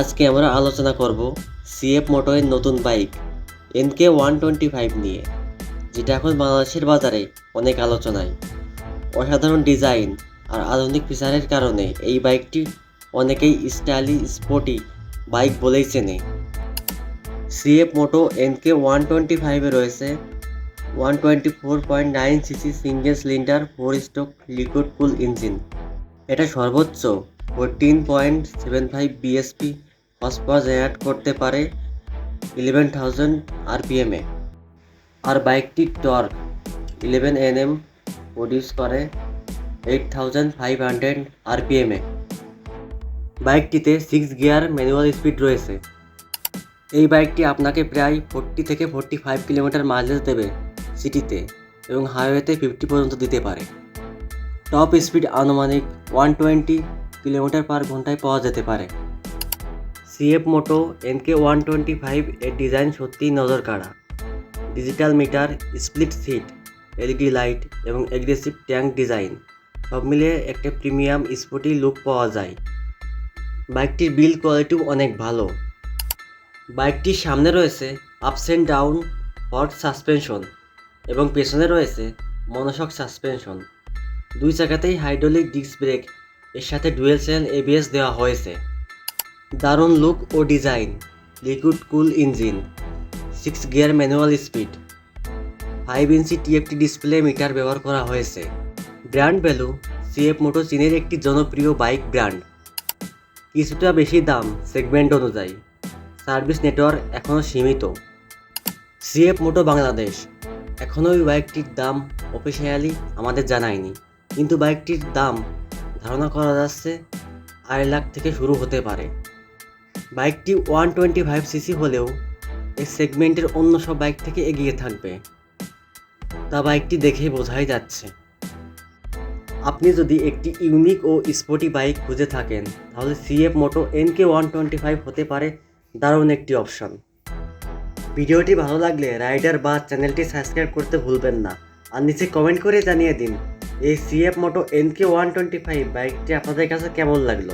আজকে আমরা আলোচনা করব সিএফ মোটরের নতুন bike NK one twenty five নিয়ে, যেটা এখন বাংলাদেশের বাজারে অনেক আলোচনায়। অসাধারণ ডিজাইন আর আধুনিক ফিচারের কারণে এই বাইকটি অনেকেই স্টাইলি স্পোর্টি বাইক বলেই চেনে। CF moto NK one twenty ফাইভে রয়েছে one twenty four point nine CC single cylinder four stroke liquid cool engine এটা সর্বোচ্চ fourteen point seven five BSP horsepower generate করতে পারে ইলেভেন থাউজেন্ড আরপিএমে আর বাইকটির টর্ক ইলেভেন এনএম প্রডিউস করে এইট থাউজেন্ড ফাইভ হান্ড্রেড আরপিএমে বাইকটিতে সিক্স গিয়ার ম্যানুয়াল স্পিড রয়েছে। এই বাইকটি আপনাকে প্রায় ফোরটি থেকে ফোরটি ফাইভ কিলোমিটার মাইলেজ দেবে সিটিতে এবং হাইওয়েতে ফিফটি পর্যন্ত দিতে পারে। টপ স্পিড আনুমানিক ওয়ান টোয়েন্টি কিলোমিটার পার ঘন্টায় পাওয়া যেতে পারে। CF moto NK one twenty five এর ডিজাইন সত্যিই নজর কাড়া digital meter, split seat LED light এবং এগ্রেসিভ ট্যাঙ্ক ডিজাইন, সব মিলিয়ে একটা প্রিমিয়াম স্পোর্টি লুক পাওয়া যায়। বাইকটির বিল কোয়ালিটিও অনেক ভালো। বাইকটির সামনে রয়েছে ups and down hot suspension এবং পেছনে রয়েছে মনোশক সাসপেনশন দুই চাকাতেই হাইড্রোলিক ডিস্ক ব্রেক এর সাথে ডুয়েল চ্যানেল এবিএস দেওয়া হয়েছে। দারুণ লুক ও design. Liquid cool engine. Six gear manual speed. Five inch TFT display meter ব্যবহার করা হয়েছে। ব্র্যান্ড ভ্যালু সিএফ মোটো চীনের একটি জনপ্রিয় বাইক ব্র্যান্ড। কিছুটা বেশি দাম সেগমেন্ট অনুযায়ী। সার্ভিস নেটওয়ার্ক এখনও সীমিত। CF moto Bangladesh. এখনও ওই বাইকটির দাম অফিসিয়ালি আমাদের জানায়নি। কিন্তু বাইকটির দাম ধারণা করা যাচ্ছে আড়াই লাখ থেকে শুরু হতে পারে। বাইকটি ওয়ান টোয়েন্টি ফাইভ সিসি হলেও এই সেগমেন্টের অন্য সব বাইক থেকে এগিয়ে থাকবে। তা বাইকটি দেখেই বোঝাই যাচ্ছে। আপনি যদি একটি ইউনিক ও স্পোর্টি বাইক খুঁজে থাকেন, তাহলে CF moto NK one twenty five হতে পারে দারুণ একটি অপশন। ভিডিওটি ভালো লাগলে রাইডার বা চ্যানেলটি সাবস্ক্রাইব করতে ভুলবেন না। আর নিচে কমেন্ট করে জানিয়ে দিন এই CF moto N K one twenty five বাইকটি আপনাদের কাছে কেমন লাগল?